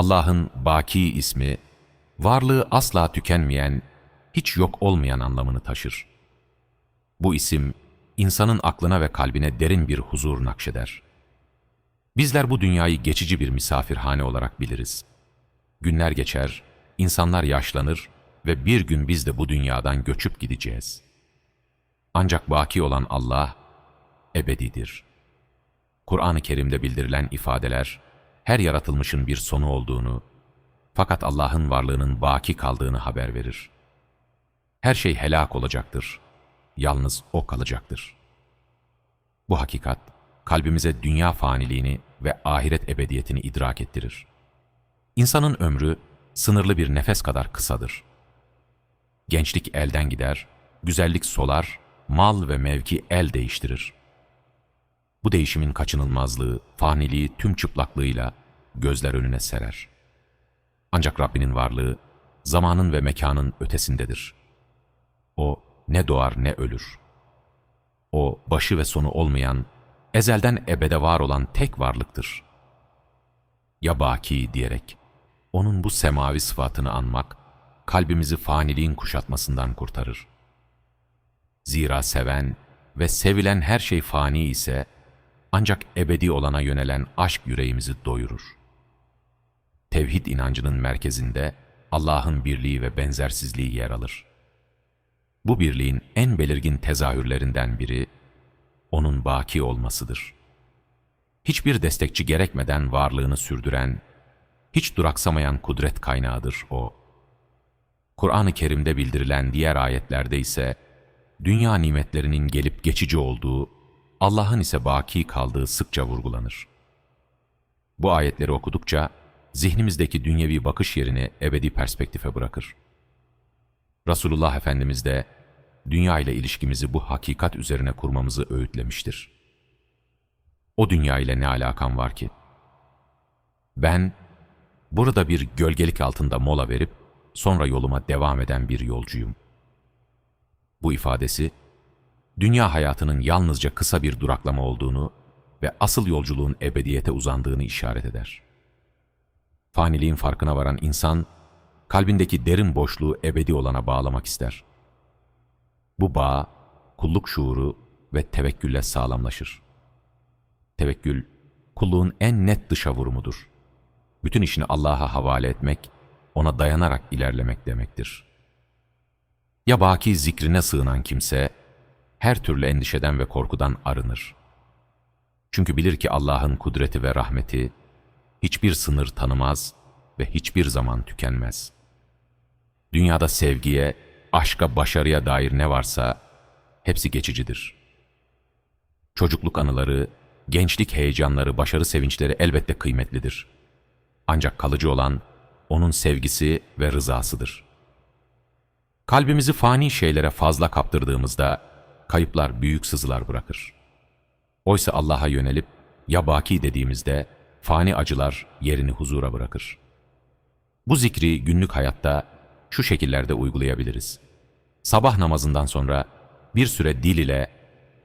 Allah'ın Baki ismi, varlığı asla tükenmeyen, hiç yok olmayan anlamını taşır. Bu isim, insanın aklına ve kalbine derin bir huzur nakşeder. Bizler bu dünyayı geçici bir misafirhane olarak biliriz. Günler geçer, insanlar yaşlanır ve bir gün biz de bu dünyadan göçüp gideceğiz. Ancak baki olan Allah ebedidir. Kur'an-ı Kerim'de bildirilen ifadeler, her yaratılmışın bir sonu olduğunu, fakat Allah'ın varlığının baki kaldığını haber verir. Her şey helak olacaktır, yalnız O kalacaktır. Bu hakikat, kalbimize dünya faniliğini ve ahiret ebediyetini idrak ettirir. İnsanın ömrü, sınırlı bir nefes kadar kısadır. Gençlik elden gider, güzellik solar, mal ve mevki el değiştirir. Bu değişimin kaçınılmazlığı, faniliği tüm çıplaklığıyla gözler önüne serer. Ancak Rabbinin varlığı, zamanın ve mekanın ötesindedir. O ne doğar ne ölür. O başı ve sonu olmayan, ezelden ebede var olan tek varlıktır. Ya baki diyerek, onun bu semavi sıfatını anmak, kalbimizi faniliğin kuşatmasından kurtarır. Zira seven ve sevilen her şey fani ise, ancak ebedi olana yönelen aşk yüreğimizi doyurur. Tevhid inancının merkezinde Allah'ın birliği ve benzersizliği yer alır. Bu birliğin en belirgin tezahürlerinden biri, onun baki olmasıdır. Hiçbir destekçi gerekmeden varlığını sürdüren, hiç duraksamayan kudret kaynağıdır o. Kur'an-ı Kerim'de bildirilen diğer ayetlerde ise, dünya nimetlerinin gelip geçici olduğu, Allah'ın ise baki kaldığı sıkça vurgulanır. Bu ayetleri okudukça, zihnimizdeki dünyevi bakış yerini ebedi perspektife bırakır. Resulullah Efendimiz de, dünya ile ilişkimizi bu hakikat üzerine kurmamızı öğütlemiştir. O dünya ile ne alakam var ki? Ben, burada bir gölgelik altında mola verip, sonra yoluma devam eden bir yolcuyum. Bu ifadesi, dünya hayatının yalnızca kısa bir duraklama olduğunu ve asıl yolculuğun ebediyete uzandığını işaret eder. Faniliğin farkına varan insan, kalbindeki derin boşluğu ebedi olana bağlamak ister. Bu bağ, kulluk şuuru ve tevekkülle sağlamlaşır. Tevekkül, kulluğun en net dışa vurumudur. Bütün işini Allah'a havale etmek, ona dayanarak ilerlemek demektir. Ya baki zikrine sığınan kimse, her türlü endişeden ve korkudan arınır. Çünkü bilir ki Allah'ın kudreti ve rahmeti, hiçbir sınır tanımaz ve hiçbir zaman tükenmez. Dünyada sevgiye, aşka, başarıya dair ne varsa hepsi geçicidir. Çocukluk anıları, gençlik heyecanları, başarı sevinçleri elbette kıymetlidir. Ancak kalıcı olan onun sevgisi ve rızasıdır. Kalbimizi fani şeylere fazla kaptırdığımızda kayıplar büyük sızılar bırakır. Oysa Allah'a yönelip ya baki dediğimizde fani acılar yerini huzura bırakır. Bu zikri günlük hayatta şu şekillerde uygulayabiliriz. Sabah namazından sonra bir süre dil ile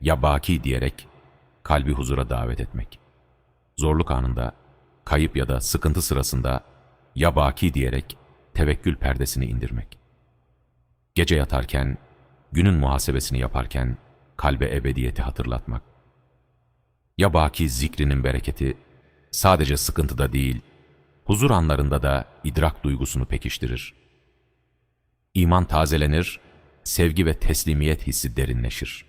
ya baki diyerek kalbi huzura davet etmek. Zorluk anında, kayıp ya da sıkıntı sırasında ya baki diyerek tevekkül perdesini indirmek. Gece yatarken, günün muhasebesini yaparken kalbe ebediyeti hatırlatmak. Ya baki zikrinin bereketi sadece sıkıntıda değil, huzur anlarında da idrak duygusunu pekiştirir. İman tazelenir, sevgi ve teslimiyet hissi derinleşir.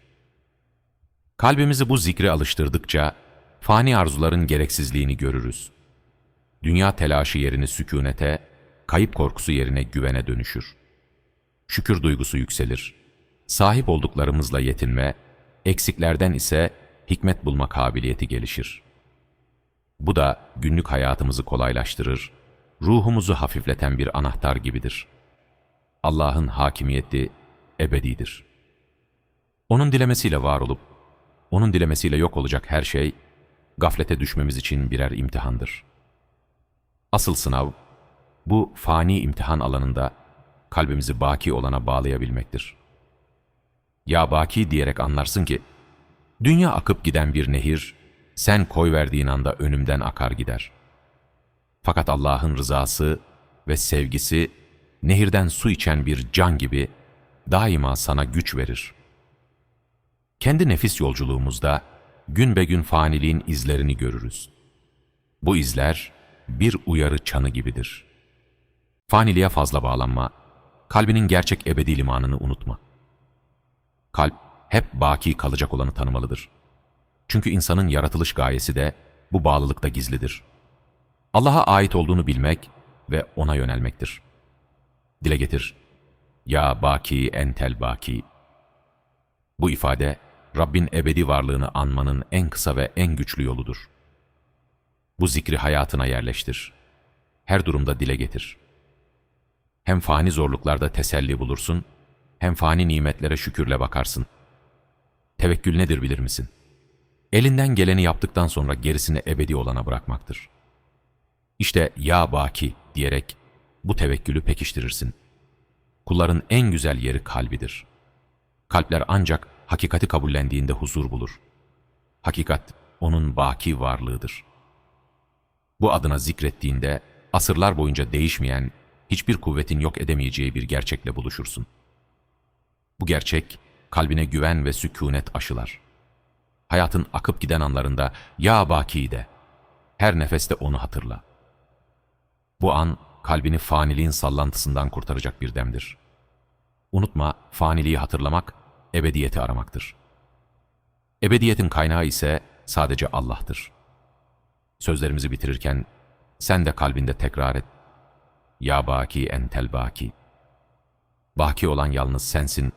Kalbimizi bu zikre alıştırdıkça fani arzuların gereksizliğini görürüz. Dünya telaşı yerini sükunete, kayıp korkusu yerine güvene dönüşür. Şükür duygusu yükselir. Sahip olduklarımızla yetinme, eksiklerden ise hikmet bulma kabiliyeti gelişir. Bu da günlük hayatımızı kolaylaştırır, ruhumuzu hafifleten bir anahtar gibidir. Allah'ın hakimiyeti ebedidir. Onun dilemesiyle var olup, onun dilemesiyle yok olacak her şey, gaflete düşmemiz için birer imtihandır. Asıl sınav, bu fani imtihan alanında kalbimizi baki olana bağlayabilmektir. Ya baki diyerek anlarsın ki, dünya akıp giden bir nehir, sen koy verdiğin anda önümden akar gider. Fakat Allah'ın rızası ve sevgisi nehirden su içen bir can gibi daima sana güç verir. Kendi nefis yolculuğumuzda gün be gün faniliğin izlerini görürüz. Bu izler bir uyarı çanı gibidir. Faniliğe fazla bağlanma, kalbinin gerçek ebedi limanını unutma. Kalp hep baki kalacak olanı tanımalıdır. Çünkü insanın yaratılış gayesi de bu bağlılıkta gizlidir. Allah'a ait olduğunu bilmek ve ona yönelmektir. Dile getir. Ya baki entel baki. Bu ifade Rabbin ebedi varlığını anmanın en kısa ve en güçlü yoludur. Bu zikri hayatına yerleştir. Her durumda dile getir. Hem fani zorluklarda teselli bulursun, hem fani nimetlere şükürle bakarsın. Tevekkül nedir bilir misin? Elinden geleni yaptıktan sonra gerisini ebedi olana bırakmaktır. İşte ya baki diyerek bu tevekkülü pekiştirirsin. Kulların en güzel yeri kalbidir. Kalpler ancak hakikati kabullendiğinde huzur bulur. Hakikat onun baki varlığıdır. Bu adına zikrettiğinde asırlar boyunca değişmeyen, hiçbir kuvvetin yok edemeyeceği bir gerçekle buluşursun. Bu gerçek kalbine güven ve sükunet aşılar. Hayatın akıp giden anlarında ya baki de, her nefeste onu hatırla. Bu an kalbini faniliğin sallantısından kurtaracak bir demdir. Unutma, faniliği hatırlamak, ebediyeti aramaktır. Ebediyetin kaynağı ise sadece Allah'tır. Sözlerimizi bitirirken sen de kalbinde tekrar et. Ya baki entel baki. Baki olan yalnız sensin